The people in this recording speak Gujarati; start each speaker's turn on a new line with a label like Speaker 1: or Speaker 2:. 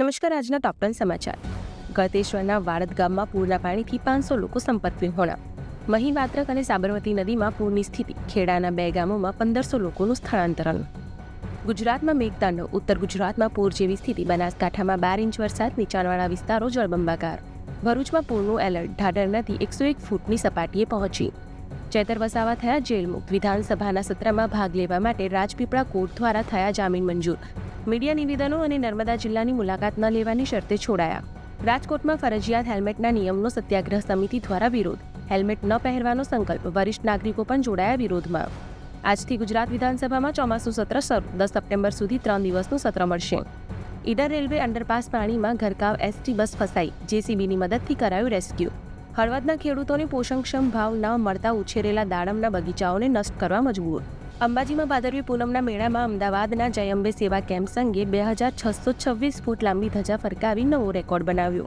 Speaker 1: નમસ્કાર, આજના ટોપ સમાચાર. ગતેશ્વરના વાડદ ગામમાં પૂરના પાણીથી પાંચસો લોકો સંપર્ક હોણા. મહી વાત્રક અને સાબરમતી નદીમાં પૂરની સ્થિતિ. ખેડાના બે ગામોમાં પંદરસો લોકોનું સ્થળાંતરણ. ગુજરાતમાં મેઘતાંડવ. ઉત્તર ગુજરાતમાં પૂર જેવી સ્થિતિ. બનાસકાંઠામાં બાર ઇંચ વરસાદ. નીચાણવાળા વિસ્તારો જળબંબાકાર. ભરૂચમાં પૂરનું એલર્ટ. ઢાઢર નદી એકસો એક ફૂટની સપાટીએ પહોંચી. ચેતર વસાવા થયા જેલમુક્ત. વિધાનસભાના સત્રમાં ભાગ લેવા માટે રાજપીપળા કોર્ટ દ્વારા થયા જામીન મંજૂર. મીડિયા નિવેદનો અને નર્મદા જિલ્લાની મુલાકાત ન લેવાની શરતે છોડાયા. રાજકોટમાં ફરજિયાત હેલ્મેટના નિયમનો સત્યાગ્રહ સમિતિ દ્વારા વિરોધ. હેલ્મેટ ન પહેરવાનો સંકલ્પ વરિષ્ઠ નાગરિકો પણ જોડાયા વિરોધમાં. આજથી ગુજરાત વિધાનસભામાં ચોમાસું સત્ર શરૂ. દસ સપ્ટેમ્બર સુધી ત્રણ દિવસનું સત્ર મળશે. ઈડર રેલવે અંડરપાસ પાણીમાં ઘરકાવ એસટી બસ ફસાઈ. જેસીબીની મદદથી કરાયું રેસ્ક્યુ. હળવદના ખેડૂતોને પોષણક્ષમ ભાવ ન મળતા ઉછેરેલા દાડમના બગીચાઓને નષ્ટ કરવા મજબૂર. અંબાજીમાં ભાદરવી પૂનમના મેળામાં અમદાવાદના જય અંબે સેવા કેમ્પ સંઘે બે હજાર છસો છવ્વીસ ફૂટ લાંબી ધજા ફરકાવી નવો રેકોર્ડ બનાવ્યો.